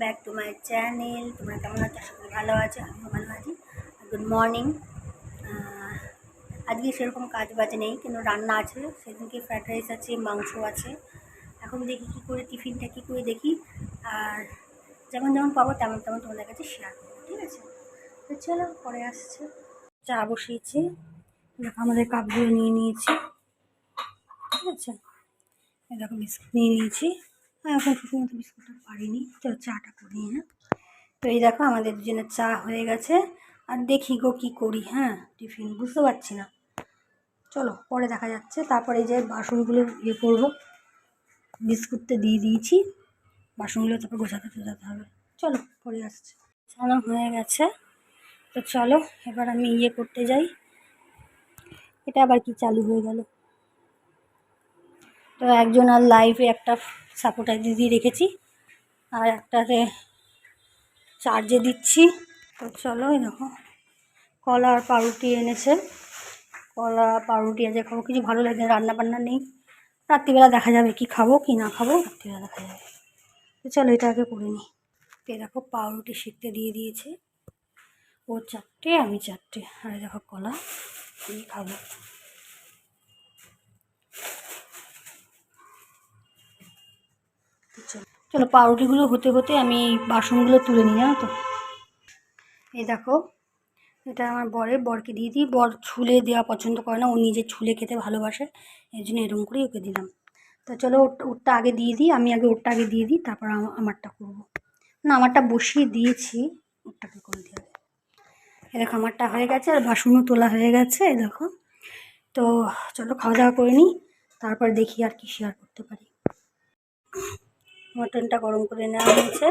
Back to my channel তোমরা কেমন আছো? সবাই ভালো আছো, আমিও ভালো আছি। গুড মর্নিং আজকে সেরকম কাজ বাজ নেই, কিন্তু রান্না আছে। সেদিনকে ফ্রাইড রাইস আছে, মাংস আছে। এখন দেখি কী করে, টিফিনটা কী করে দেখি। আর যেমন যেমন পাবো, তেমন তেমন তোমাদের কাছে শেয়ার করব, ঠিক আছে? তো চলো, পরে আসছে। চা বসিয়েছি। দেখো, আমাদের কাপগুলো নিয়ে নিয়েছি। ঠিক আছে? বিস্কুট নিয়ে নিয়েছি। হ্যাঁ এখন শুধুমাত্র বিস্কুটটা পারিনি। তো চাটা করি হ্যাঁ। তো এই দেখো, আমাদের দুজনের চা হয়ে গেছে। আর দেখি গো কী করি হ্যাঁ টিফিন, বুঝতে পারছি না। চলো, পরে দেখা যাচ্ছে। তারপরে যে বাসনগুলো ইয়ে করব। বিস্কুটটা দিয়ে দিয়েছি। বাসনগুলো তারপর গোছাতে টোছাতে হবে। চলো, পরে আসছে। ছানা হয়ে গেছে। তো চলো, এবার আমি ইয়ে করতে যাই। এটা আবার কি চালু হয়ে গেল? তো একজন আর লাইভে একটা সাপোর্টার দিয়ে রেখেছি। আর একটাতে চার্জে দিচ্ছি। তো চলো দেখো, কলা আর পাউরুটি এনেছে। কলা, পাউরুটি আছে, খাব। কিছু ভালো লাগে রান্না বান্না নেই। রাত্রিবেলা দেখা যাবে কি খাব, কি না খাব, রাত্রিবেলা দেখা যাবে। তো চলো এটা আগে করে নিই। তো দেখো, পাউরুটি শিখতে দিয়ে দিয়েছে। ও চারটে, আমি চারটে। আর দেখো কলা, আমি খাব। তো চলো পাউরুটিগুলো হতে হতে আমি বাসনগুলো তুলে নিই, জানো তো? এই দেখো, এটা আমার বরের, বরকে দিয়ে দিই। বর ছুলে দেওয়া পছন্দ করে না, ও নিজে ছুলে খেতে ভালোবাসে, এই জন্য এরকম করেই ওকে দিলাম। তো চলো ওর- ওরটা আগে দিয়ে দিই, আমি আগে ওরটা আগে দিয়ে দিই, তারপর আমারটা করব। না, আমারটা বসিয়ে দিয়েছি, ওরটাকে করে দিয়ে এ দেখো, আমারটা হয়ে গেছে, আর বাসনও তোলা হয়ে গেছে এ দেখো। তো চলো, খাওয়া দাওয়া করে নিই, তারপর দেখি আর কি শেয়ার করতে পারি। মটনটা গরম করে নেওয়া হয়েছে।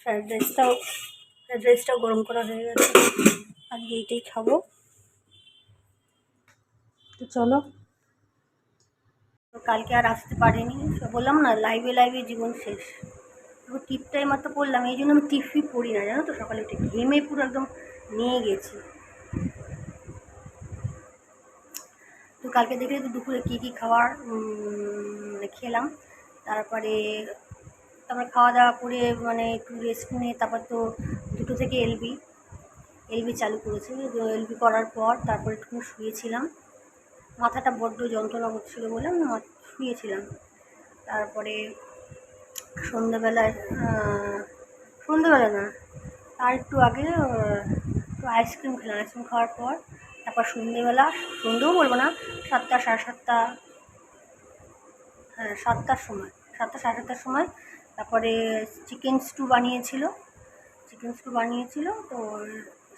ফ্রায়েড রাইসটাও ফ্রায়েড রাইসটাও গরম করা হয়ে গেছে। আজকে এইটাই খাব। তো চলো। তো কালকে আর আসতে পারিনি। তো বললাম না লাইভে লাইভে জীবন শেষ। পুরো টিপটাই মাত্র পড়লাম এই জন্য আমি টিপই পড়ি না, জানো তো? সকালে উঠে ঘেমে পুরো একদম নিয়ে গেছি। তো কালকে দেখলে তো দুপুরে কী কী খাবার খেলাম। তারপরে তারপরে খাওয়া দাওয়া করে মানে একটু রেস্ট নিয়ে তারপর তো দুটো থেকে এলবি এলবি চালু করেছে। এলবি করার পর তারপর একটু শুয়েছিলাম। মাথাটা বড্ড যন্ত্রণা করছিল বলে আমি শুয়েছিলাম। তারপরে সন্ধ্যেবেলায় সন্ধ্যেবেলা না তার একটু আগে একটু আইসক্রিম খেলাম। আইসক্রিম খাওয়ার পর তারপর সন্ধ্যেবেলা, সন্ধ্যেও বলব না, সাতটা, সাড়ে সাতটা হ্যাঁ সাতটার সময়, সাতটা, সাড়ে সাতটার সময় তারপরে চিকেন স্টু বানিয়েছিল। চিকেন স্টু বানিয়েছিল তো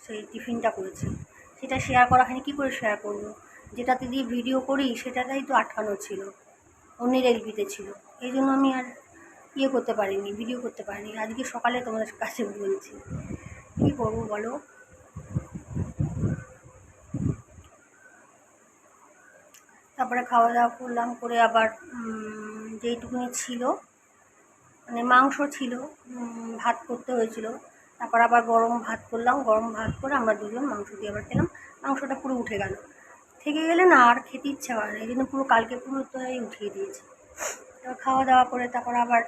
সেই টিফিনটা করেছি। সেটা শেয়ার করা হয়নি, কী করে শেয়ার করব? যেটাতে দিয়ে ভিডিও করি, সেটাতেই তো আটকানো ছিল। অন্যের এলবিতে ছিল। এই জন্য আমি আর ইয়ে করতে পারিনি ভিডিও করতে পারিনি। আজকে সকালে তোমাদের কাছে বলছি। কী করব বলো? তারপরে খাওয়া দাওয়া করলাম, করে আবার যেইটুকুনি ছিল মানে মাংস ছিল ভাত করতে হয়েছিল। তারপর আবার গরম ভাত করলাম, গরম ভাত করে আমরা দুজন মাংস দিয়ে আবার খেলাম। মাংসটা পুরো উঠে গেল। থেকে গেলে না আর খেতে ইচ্ছা করে না, এই জন্য পুরো কালকে পুরো তো উঠিয়ে দিয়েছি। তারপর খাওয়া দাওয়া করে তারপর আবার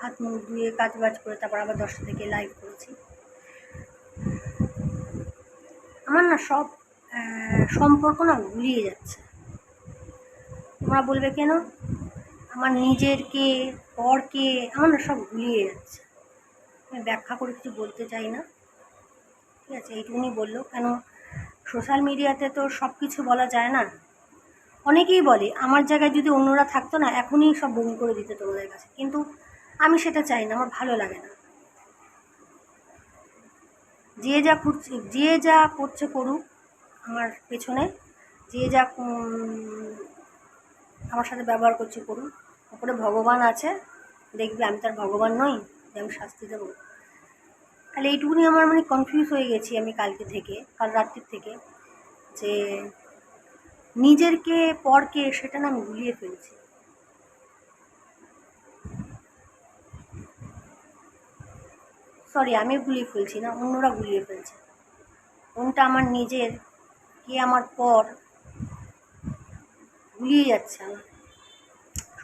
হাত মুখ ধুয়ে কাজ বাজ করে তারপর আবার দশটা থেকে লাইভ করেছি। আমার না সব সম্পর্ক না গুলিয়ে যাচ্ছে। তোমরা বলবে কেন? আমার নিজের কে পর কে আমার না সব গুলিয়ে যাচ্ছে। আমি ব্যাখ্যা করে কিছু বলতে চাই না। ঠিক আছে, এইটুকুনি বলল। কেন, সোশ্যাল মিডিয়াতে তো সব কিছু বলা যায় না। অনেকেই বলে, আমার জায়গায় যদি অন্যরা থাকতো না, এখনই সব বমি করে দিতে তোমাদের কাছে। কিন্তু আমি সেটা চাই না, আমার ভালো লাগে না। যে যা করছে যে যা করছে করুক আমার পেছনে, যে যা আমার সাথে ব্যবহার করছে করুন ওপরে ভগবান আছে। দেখবে আমি তার ভগবান নই, যে আমি শাস্তি দেবো। তাহলে এইটুকুনি আমার মানে কনফিউজ হয়ে গেছি আমি কালকে থেকে, কাল রাত্রির থেকে, যে নিজের কে পরকে সেটা না আমি গুলিয়ে ফেলছি। সরি আমি গুলিয়ে ফেলছি না, অন্যরা গুলিয়ে ফেলছে। কোনটা আমার নিজের, কে আমার পর গুলিয়ে যাচ্ছে আমার।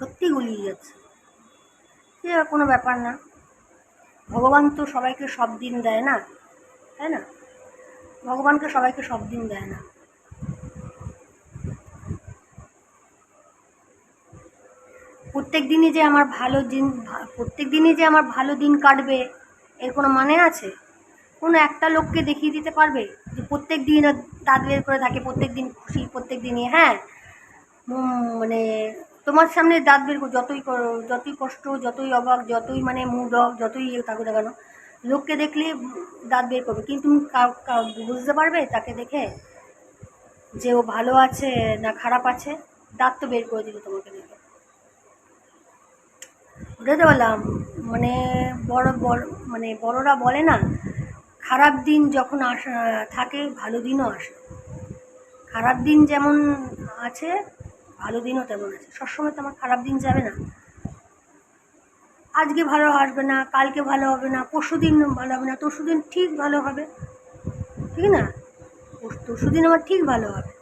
সত্যি গুলিয়ে যাচ্ছে সে আর কোনো ব্যাপার না। ভগবান তো সবাইকে সব দিন দেয় না, তাই না? ভগবানকে সবাইকে সব দিন দেয় না। প্রত্যেক দিনই যে আমার ভালো দিন, প্রত্যেক দিনই যে আমার ভালো দিন কাটবে, এর কোনো মানে আছে? কোনো একটা লোককে দেখিয়ে দিতে পারবে? যে প্রত্যেক দিন দাঁত বের করে থাকে, প্রত্যেক দিন খুশি, প্রত্যেক দিনই হ্যাঁ? মানে তোমার সামনে দাঁত বের যতই যতই কষ্ট, যতই অবাক, যতই মানে মুড অফ যতই ইয়ে থাকুক না কেন, লোককে দেখলে দাঁত বের করবে। কিন্তু বুঝতে পারবে তাকে দেখে যে ও ভালো আছে না খারাপ আছে, দাঁত তো বের করে দিল তোমাকে দেখে। ওটাই তো মানে বড় বড় মানে বড়রা বলে না, খারাপ দিন যখন আসা, থাকে, ভালো দিনও আসে। খারাপ দিন যেমন আছে ভালো দিনও তেমন আছে। সবসময় তো আমার খারাপ দিন যাবে না। আজকে ভালো আসবে না, কালকে ভালো হবে না পরশু দিন ভালো হবে না তরশু দিন ঠিক ভালো হবে। ঠিক না? তরশু দিন আমার ঠিক ভালো হবে।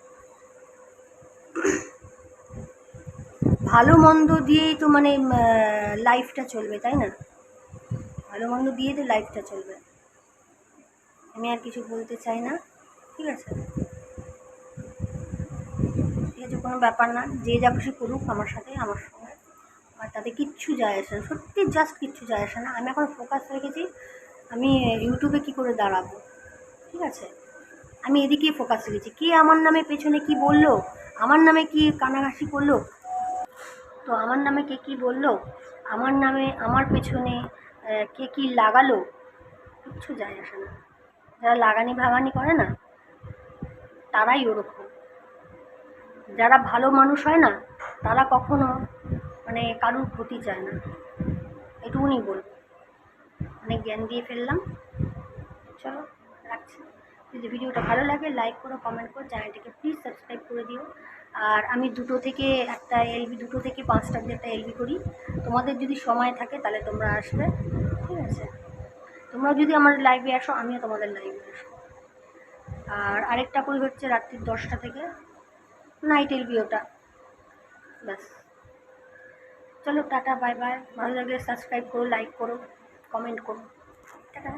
ভালো মন্দ দিয়েই তো মানে লাইফটা চলবে, তাই না? ভালো মন্দ দিয়ে তো লাইফটা চলবে। আমি আর কিছু বলতে চাই না। ঠিক আছে ঠিক আছে? কোনো ব্যাপার না, যে যা খুশি করুক আমার সাথে, আমার সঙ্গে আর তাতে কিচ্ছু যায় আসে না, সত্যি জাস্ট কিচ্ছু যায় আসে না। আমি এখন ফোকাস রেখেছি আমি ইউটিউবে কি করে দাঁড়াবো? ঠিক আছে? আমি এদিকেই ফোকাস রেখেছি কে আমার নামে, পেছনে কি বলল? আমার নামে কি কানাঘাসি করল? তো আমার নামে কে কি বলল? আমার নামে, আমার পেছনে কে কি লাগালো? কিচ্ছু যায় আসে না। যারা লাগানি ভাগানি করে না, তারাই ওরকম। যারা ভালো মানুষ হয় না, তারা কখনো মানে কারুর ক্ষতি চায় না। এটুকুনি বলব। অনেক জ্ঞান দিয়ে ফেললাম। চলো, রাখছি। যদি ভিডিওটা ভালো লাগে লাইক করো কমেন্ট করো চ্যানেলটাকে প্লিজ সাবস্ক্রাইব করে দিও। আর আমি দুটো থেকে একটা এলবি দুটো থেকে পাঁচটা অবধি একটা এলবি করি। তোমাদের যদি সময় থাকে, তাহলে তোমরা আসবে। ঠিক আছে? তোমরাও যদি আমার লাইভে আসো, আমিও তোমাদের লাইভে আসব। আর আরেকটা করি হচ্ছে রাত্রির দশটা থেকে। নাইট এলবি ওটা ব্যাস। চলো, টাটা বাই বাই ভালো লাগলে সাবস্ক্রাইব করো লাইক করো কমেন্ট করো। টাটা।